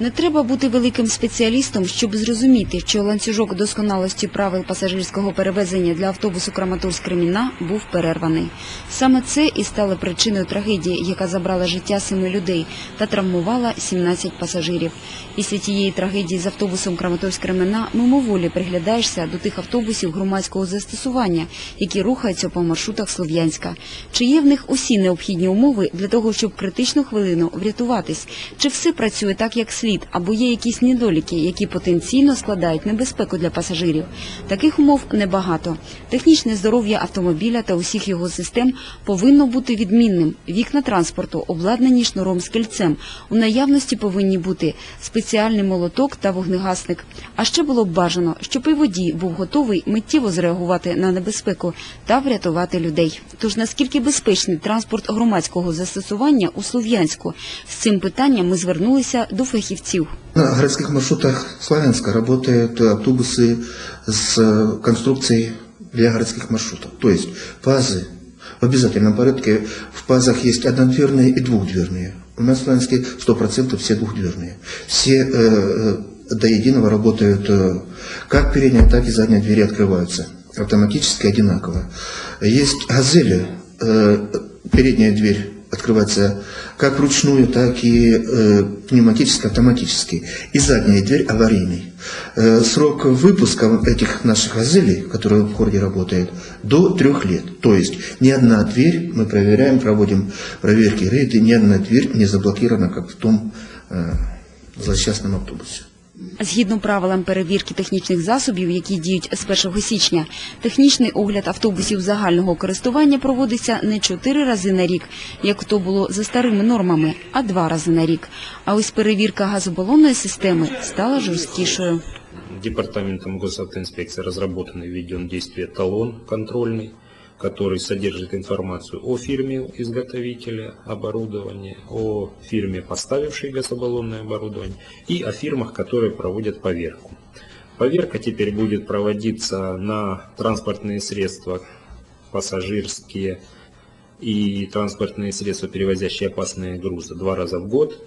Не треба бути великим спеціалістом, щоб зрозуміти, що ланцюжок досконалості правил пасажирського перевезення для автобусу Краматорськ-Креміна був перерваний. Саме це і стало причиною трагедії, яка забрала життя семи людей та травмувала 17 пасажирів. Після тієї трагедії з автобусом Краматорськ-Креміна мимоволі приглядаєшся до тих автобусів громадського застосування, які рухаються по маршрутах Слов'янська. Чи є в них усі необхідні умови для того, щоб критичну хвилину врятуватись? Чи все працює так, як слід, або є якісь недоліки, які потенційно складають небезпеку для пасажирів? Таких умов небагато. Технічне здоров'я автомобіля та усіх його систем повинно бути відмінним. Вікна транспорту обладнані шнуром з кільцем. У наявності повинні бути спеціальний молоток та вогнегасник. А ще було б бажано, щоб і водій був готовий миттєво зреагувати на небезпеку та врятувати людей. Тож наскільки безпечний транспорт громадського застосування у Слов'янську? З цим питанням ми звернулися до фахівців. На городских маршрутах Славянска работают автобусы с э, конструкцией для городских маршрутов. То есть пазы в обязательном порядке в пазах есть однодверные и двухдверные. У нас в Славянске 100% все двухдверные. Все э, э, до единого работают, э, как передняя, так и задняя двери открываются. Автоматически одинаково. Есть газели, э, передняя дверь открывается как вручную, так и э, пневматически, автоматически. И задняя дверь аварийный. Э, срок выпуска этих наших газелей, которые в городе работают, до трех лет. То есть ни одна дверь, мы проверяем, проводим проверки, рейды, ни одна дверь не заблокирована, как в том э, злосчастном автобусе. Згідно правилам перевірки технічних засобів, які діють з 1 січня, технічний огляд автобусів загального користування проводиться не чотири рази на рік, як то було за старими нормами, а два рази на рік. А ось перевірка газобалонної системи стала жорсткішою. Департаментом госавтоинспекции разработан и введен в талон контрольный, который содержит информацию о фирме изготовителя оборудования, о фирме, поставившей газобаллонное оборудование, и о фирмах, которые проводят поверку. Поверка теперь будет проводиться на транспортные средства пассажирские и транспортные средства, перевозящие опасные грузы, два раза в год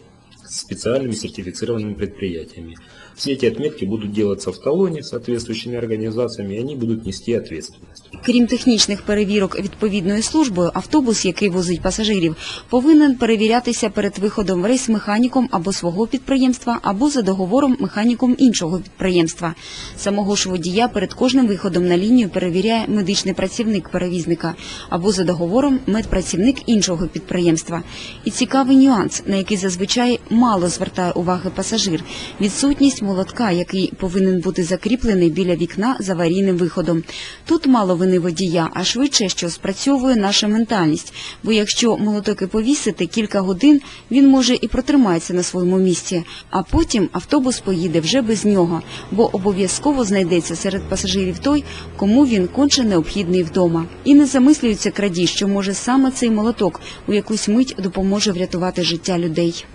специальными сертифицированными предприятиями. Все эти отметки будут делаться в талоне соответствующими организациями, и они будут нести ответственность. Крім технічних перевірок відповідною службою, автобус, який возить пасажирів, повинен перевірятися перед виходом в рейс механіком або свого підприємства, або за договором механіком іншого підприємства. Самого ж водія перед кожним виходом на лінію перевіряє медичний працівник перевізника або за договором медпрацівник іншого підприємства. І цікавий нюанс, на який зазвичай мало звертає уваги пасажир – відсутність молотка, який повинен бути закріплений біля вікна з аварійним виходом. Тут мало вини водія, а швидше, що спрацьовує наша ментальність. Бо якщо молоток і повісити кілька годин, він може і протримається на своєму місці, а потім автобус поїде вже без нього, бо обов'язково знайдеться серед пасажирів той, кому він конче необхідний вдома. І не замислюється крадій, що може саме цей молоток у якусь мить допоможе врятувати життя людей.